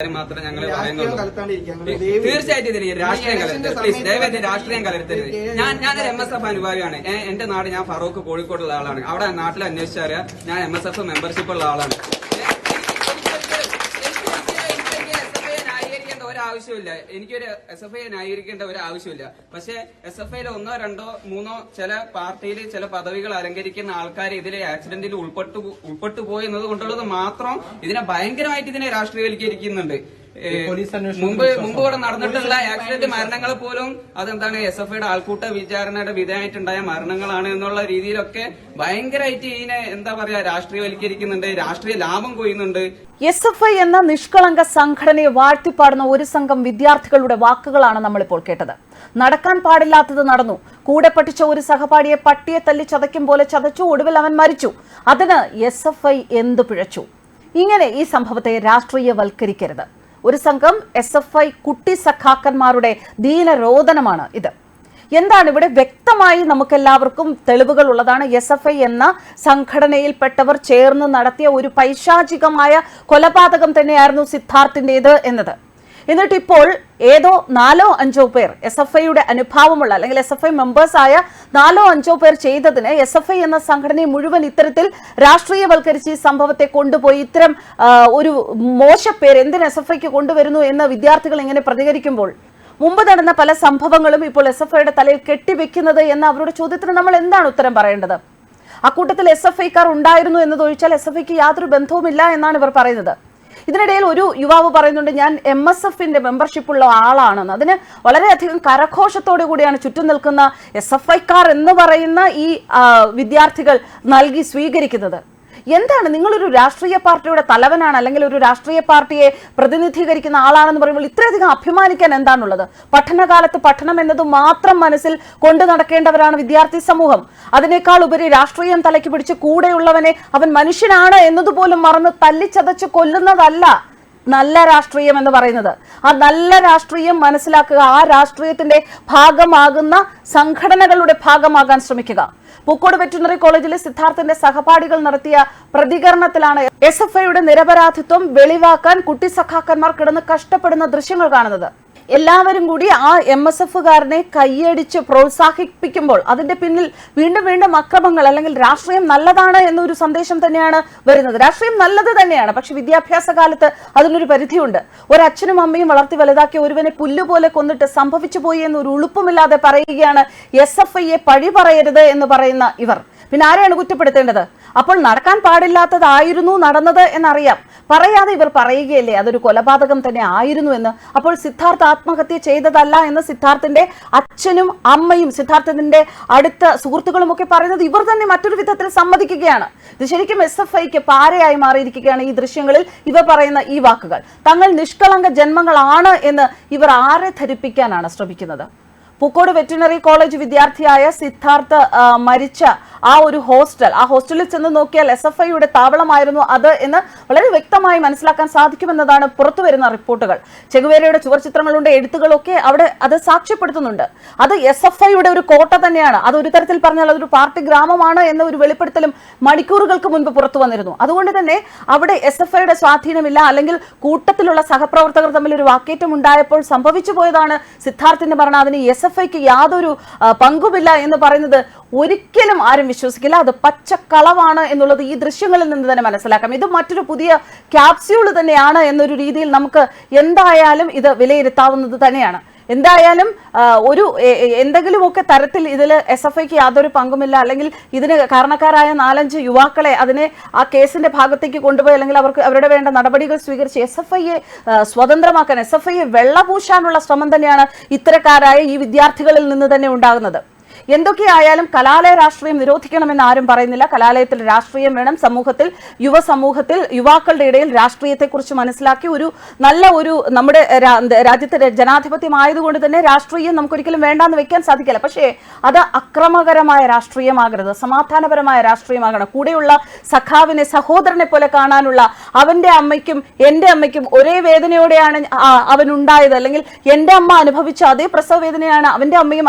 മാത്രമേ ഞങ്ങൾ പറയുന്നുള്ളൂ. തീർച്ചയായിട്ടും ഇതിൽ രാഷ്ട്രീയം കലർത്തരുത് ഞാൻ പ്ലീസ് ദയവേദി രാഷ്ട്രീയം കലർത്തരുത്. ഞാൻ ഞാനൊരു എം എസ് എഫ് അനുഭാവിയാണ്. എന്റെ നാട് ഞാൻ ഫറൂഖ് കോഴിക്കോടുള്ള ആളാണ്. അവിടെ നാട്ടിൽ അന്വേഷിച്ചറിയാം ഞാൻ എം എസ് എഫ് മെമ്പർഷിപ്പ് ഉള്ള ആളാണ് ഏ, ന്യായീകരിക്കേണ്ട ഒരു ആവശ്യമില്ല. എനിക്കൊരു എസ് എഫ് ഐ ന്യായീകരിക്കേണ്ട ഒരു ആവശ്യമില്ല. പക്ഷേ എസ് എഫ് ഐയിൽ ഒന്നോ രണ്ടോ മൂന്നോ ചില പാർട്ടിയിൽ ചില പദവികൾ അലങ്കരിക്കുന്ന ആൾക്കാർ ഇതിലെ ആക്സിഡന്റിൽ ഉൾപ്പെട്ടു ഉൾപ്പെട്ടു പോയി എന്നത് കൊണ്ടുള്ളത് മാത്രം ഇതിനെ ഭയങ്കരമായിട്ട് ഇതിനെ രാഷ്ട്രീയവൽക്കരിക്കുന്നുണ്ട്. മുമ്പ് മുമ്പ് ഇവിടെ നടന്നിട്ടുള്ള ആക്സിഡന്റ് മരണങ്ങൾ പോലും അതെന്താണ് എസ് എഫ് ഐയുടെ ആൾക്കൂട്ട വിചാരണയുടെ വിധേയമായിട്ടുണ്ടായ മരണങ്ങളാണ് എന്നുള്ള രീതിയിലൊക്കെ ഭയങ്കരമായിട്ട് ഇതിനെ എന്താ പറയാ രാഷ്ട്രീയവൽക്കരിക്കുന്നുണ്ട് രാഷ്ട്രീയ ലാഭം കൊയ്യുന്നുണ്ട്. എസ് എഫ് ഐ എന്ന നിഷ്കളങ്ക സംഘടനയെ വാഴ്ത്തിപ്പാടുന്ന ഒരു സംഘം വിദ്യാർത്ഥികളുടെ വാക്കുകളാണ് നമ്മളിപ്പോൾ കേട്ടത്. നടക്കാൻ പാടില്ലാത്തത് നടന്നു. കൂടെ പഠിച്ച ഒരു സഹപാഠിയെ പട്ടിയെ തല്ലി ചതയ്ക്കും പോലെ ചതച്ചു ഒടുവിൽ അവൻ മരിച്ചു. അതിന് എസ് എഫ് ഐ എന്ത് പിഴച്ചു? ഇങ്ങനെ ഈ സംഭവത്തെ രാഷ്ട്രീയവൽക്കരിക്കരുത്. ഒരു സംഘം എസ് എഫ് ഐ കുട്ടി സഖാക്കന്മാരുടെ ദീനരോധനമാണ് ഇത്. എന്താണ് ഇവിടെ വ്യക്തമായി നമുക്കെല്ലാവർക്കും തെളിവുകൾ ഉള്ളതാണ്. എസ് എഫ് ഐ എന്ന സംഘടനയിൽപ്പെട്ടവർ ചേർന്ന് നടത്തിയ ഒരു പൈശാചികമായ കൊലപാതകം തന്നെയായിരുന്നു സിദ്ധാർത്ഥിന്റെത് എന്നത്. എന്നിട്ട് ഇപ്പോൾ ഏതോ നാലോ അഞ്ചോ പേർ എസ് എഫ് ഐയുടെ അനുഭാവമുള്ള അല്ലെങ്കിൽ എസ് എഫ് ഐ മെമ്പേഴ്സായ നാലോ അഞ്ചോ പേർ ചെയ്തതിന് എസ് എഫ് ഐ എന്ന സംഘടനയെ മുഴുവൻ ഇത്തരത്തിൽ രാഷ്ട്രീയവൽക്കരിച്ച് ഈ സംഭവത്തെ കൊണ്ടുപോയി. ഇത്തരം ഒരു മോശപ്പേര് എന്തിന് എസ് എഫ് ഐക്ക് കൊണ്ടുവരുന്നു എന്ന് വിദ്യാർത്ഥികൾ ഇങ്ങനെ പ്രതികരിക്കുമ്പോൾ മുമ്പ് നടന്ന പല സംഭവങ്ങളും ഇപ്പോൾ എസ് എഫ് ഐയുടെ തലയിൽ കെട്ടിവെക്കുന്നത് എന്ന അവരുടെ ചോദ്യത്തിന് നമ്മൾ എന്താണ് ഉത്തരം പറയേണ്ടത്? അക്കൂട്ടത്തിൽ എസ് എഫ് ഐക്കാർ ഉണ്ടായിരുന്നു എന്നതൊഴിച്ചാൽ എസ് എഫ് ഐക്ക് യാതൊരു ബന്ധവുമില്ല എന്നാണ് ഇവർ പറയുന്നത്. ഇതിനിടയിൽ ഒരു യുവാവ് പറയുന്നുണ്ട് ഞാൻ എം എസ് എഫിന്റെ മെമ്പർഷിപ്പ് ഉള്ള ആളാണെന്ന്. അതിന് വളരെയധികം കരഘോഷത്തോടു കൂടിയാണ് ചുറ്റും നിൽക്കുന്ന എസ് എഫ് ഐക്കാർ എന്ന് പറയുന്ന ഈ വിദ്യാർത്ഥികൾ നൽകി സ്വീകരിക്കുന്നത്. എന്താണ് നിങ്ങളൊരു രാഷ്ട്രീയ പാർട്ടിയുടെ തലവനാണ് അല്ലെങ്കിൽ ഒരു രാഷ്ട്രീയ പാർട്ടിയെ പ്രതിനിധീകരിക്കുന്ന ആളാണെന്ന് പറയുമ്പോൾ ഇത്രയധികം അഭിമാനിക്കാൻ എന്താണുള്ളത്? പഠനകാലത്ത് പഠനം എന്നത് മാത്രം മനസ്സിൽ കൊണ്ടു നടക്കേണ്ടവരാണ് വിദ്യാർത്ഥി സമൂഹം. അതിനേക്കാൾ ഉപരി രാഷ്ട്രീയം തലയ്ക്ക് പിടിച്ച് കൂടെയുള്ളവനെ അവൻ മനുഷ്യനാണ് എന്നതുപോലും മറന്ന് തല്ലിച്ചതച്ച് കൊല്ലുന്നതല്ല. നല്ല രാഷ്ട്രീയം എന്ന് പറയുന്നത്. ആ നല്ല രാഷ്ട്രീയം മനസ്സിലാക്കുക ആ രാഷ്ട്രീയത്തിന്റെ ഭാഗമാകുന്ന സംഘടനകളുടെ ഭാഗമാകാൻ ശ്രമിക്കുക. പൂക്കോട് വെറ്റിനറി കോളേജിലെ സിദ്ധാർത്ഥിന്റെ സഹപാഠികൾ നടത്തിയ പ്രതികരണത്തിലാണ് എസ് എഫ് ഐയുടെ നിരപരാധിത്വം വെളിവാക്കാൻ കുട്ടി സഖാക്കന്മാർ കിടന്ന് കഷ്ടപ്പെടുന്ന ദൃശ്യങ്ങൾ കാണുന്നത്. എല്ലാവരും കൂടി ആ എം എസ് എഫുകാരനെ കൈയടിച്ച് പ്രോത്സാഹിപ്പിക്കുമ്പോൾ അതിന്റെ പിന്നിൽ വീണ്ടും വീണ്ടും അക്രമങ്ങൾ അല്ലെങ്കിൽ രാഷ്ട്രീയം നല്ലതാണ് എന്നൊരു സന്ദേശം തന്നെയാണ് വരുന്നത്. രാഷ്ട്രീയം നല്ലത് തന്നെയാണ് പക്ഷെ വിദ്യാഭ്യാസ കാലത്ത് അതിനൊരു പരിധിയുണ്ട്. ഒരച്ഛനും അമ്മയും വളർത്തി വലുതാക്കിയ ഒരുവനെ പുല്ലുപോലെ കൊന്നിട്ട് സംഭവിച്ചു പോയി എന്നൊരു ഉളുപ്പുമില്ലാതെ പറയുകയാണ് എസ് എഫ് ഐയെ പഴി പറയരുത് എന്ന് പറയുന്ന ഇവർ. പിന്നെ ആരെയാണ് കുറ്റപ്പെടുത്തേണ്ടത്? അപ്പോൾ നടക്കാൻ പാടില്ലാത്തതായിരുന്നു നടന്നത് എന്നറിയാം. പറയാതെ ഇവർ പറയുകയല്ലേ അതൊരു കൊലപാതകം തന്നെ ആയിരുന്നു എന്ന്. അപ്പോൾ സിദ്ധാർത്ഥ ആത്മഹത്യ ചെയ്തതല്ല എന്ന് സിദ്ധാർത്ഥിന്റെ അച്ഛനും അമ്മയും സിദ്ധാർത്ഥത്തിന്റെ അടുത്ത സുഹൃത്തുക്കളും ഒക്കെ പറയുന്നത് ഇവർ തന്നെ മറ്റൊരു വിധത്തിൽ സമ്മതിക്കുകയാണ്. ഇത് ശരിക്കും എസ് എഫ് ഐക്ക് പാരയായി മാറിയിരിക്കുകയാണ് ഈ ദൃശ്യങ്ങളിൽ ഇവർ പറയുന്ന ഈ വാക്കുകൾ. തങ്ങൾ നിഷ്കളങ്ക ജന്മങ്ങളാണ് എന്ന് ഇവർ ആരെ ധരിപ്പിക്കാനാണ് ശ്രമിക്കുന്നത്? പൂക്കോട് വെറ്റിനറി കോളേജ് വിദ്യാർത്ഥിയായ സിദ്ധാർത്ഥ് മരിച്ച ആ ഒരു ഹോസ്റ്റൽ. ആ ഹോസ്റ്റലിൽ ചെന്ന് നോക്കിയാൽ എസ് എഫ് ഐയുടെ താവളമായിരുന്നു അത് എന്ന് വളരെ വ്യക്തമായി മനസ്സിലാക്കാൻ സാധിക്കുമെന്നതാണ് പുറത്തു വരുന്ന റിപ്പോർട്ടുകൾ. ചെഗുവേരയുടെ ചുവർ ചിത്രങ്ങളുണ്ട് എഴുത്തുകളൊക്കെ അവിടെ അത് സാക്ഷ്യപ്പെടുത്തുന്നുണ്ട്. അത് എസ് എഫ് ഐയുടെ ഒരു കോട്ട തന്നെയാണ്. അത് ഒരു തരത്തിൽ പറഞ്ഞാൽ അതൊരു പാർട്ടി ഗ്രാമമാണ് എന്ന ഒരു വെളിപ്പെടുത്തലും മണിക്കൂറുകൾക്ക് മുൻപ് പുറത്തു വന്നിരുന്നു. അതുകൊണ്ട് തന്നെ അവിടെ എസ് എഫ് ഐയുടെ സ്വാധീനമില്ല അല്ലെങ്കിൽ കൂട്ടത്തിലുള്ള സഹപ്രവർത്തകർ തമ്മിൽ ഒരു വാക്കേറ്റം ഉണ്ടായപ്പോൾ സംഭവിച്ചു പോയതാണ് സിദ്ധാർത്ഥിന്റെ മരണം. അതിന് എസ് എഫ് ഐക്ക് യാതൊരു പങ്കുമില്ല എന്ന് പറയുന്നത് ഒരിക്കലും ആരും വിശ്വസിക്കില്ല. അത് പച്ചക്കളവാണ് എന്നുള്ളത് ഈ ദൃശ്യങ്ങളിൽ നിന്ന് തന്നെ മനസ്സിലാക്കാം. ഇത് മറ്റൊരു പുതിയ ക്യാപ്സ്യൂൾ തന്നെയാണ് എന്നൊരു രീതിയിൽ നമുക്ക് എന്തായാലും ഇത് വിലയിരുത്താവുന്നത് തന്നെയാണ്. എന്തായാലും ഒരു എന്തെങ്കിലുമൊക്കെ തരത്തിൽ ഇതിൽ എസ് എഫ് ഐക്ക് യാതൊരു പങ്കുമില്ല. അല്ലെങ്കിൽ ഇതിന് കാരണക്കാരായ നാലഞ്ച് യുവാക്കളെ അതിനെ ആ കേസിന്റെ ഭാഗത്തേക്ക് കൊണ്ടുപോയി അല്ലെങ്കിൽ അവർക്ക് അവരുടെ വേണ്ട നടപടികൾ സ്വീകരിച്ച് എസ് എഫ് ഐയെ സ്വതന്ത്രമാക്കാൻ എസ് എഫ് ഐയെ വെള്ളപൂശാനുള്ള ശ്രമം തന്നെയാണ് ഇത്തരക്കാരായ ഈ വിദ്യാർത്ഥികളിൽ നിന്ന് തന്നെ ഉണ്ടാകുന്നത്. എന്തൊക്കെയായാലും കലാലയ രാഷ്ട്രീയം നിരോധിക്കണമെന്ന് ആരും പറയുന്നില്ല. കലാലയത്തിൽ രാഷ്ട്രീയം വേണം. സമൂഹത്തിൽ യുവസമൂഹത്തിൽ യുവാക്കളുടെ ഇടയിൽ രാഷ്ട്രീയത്തെക്കുറിച്ച് മനസ്സിലാക്കി ഒരു നല്ല ഒരു നമ്മുടെ രാജ്യത്തെ രാജ്യത്തെ ജനാധിപത്യമായതുകൊണ്ട് തന്നെ രാഷ്ട്രീയം നമുക്കൊരിക്കലും വേണ്ടാന്ന് വെക്കാൻ സാധിക്കില്ല. പക്ഷേ അത് അക്രമകരമായ രാഷ്ട്രീയമാകരുത്. സമാധാനപരമായ രാഷ്ട്രീയമാകണം. കൂടെയുള്ള സഖാവിനെ സഹോദരനെ പോലെ കാണാനുള്ള അവന്റെ അമ്മയ്ക്കും എന്റെ അമ്മയ്ക്കും ഒരേ വേദനയോടെയാണ് അവനുണ്ടായത്. അല്ലെങ്കിൽ എന്റെ അമ്മ അനുഭവിച്ച അതേ പ്രസവ വേദനയാണ് അവന്റെ അമ്മയും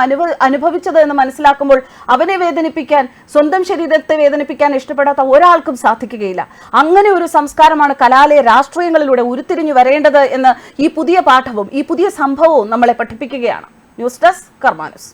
അനുഭവിച്ചത് എന്ന് മനസ്സിലാക്കുമ്പോൾ അവനെ വേദനിപ്പിക്കാൻ സ്വന്തം ശരീരത്തെ വേദനിപ്പിക്കാൻ ഇഷ്ടപ്പെടാത്ത ഒരാൾക്കും സാധിക്കുകയില്ല. അങ്ങനെ ഒരു സംസ്കാരമാണ് കലാലയ രാഷ്ട്രീയങ്ങളിലൂടെ ഉരുത്തിരിഞ്ഞു വരേണ്ടത് എന്ന് ഈ പുതിയ പാഠവും ഈ പുതിയ സംഭവവും നമ്മളെ പഠിപ്പിക്കുകയാണ്. News desk കർമാനുസ്.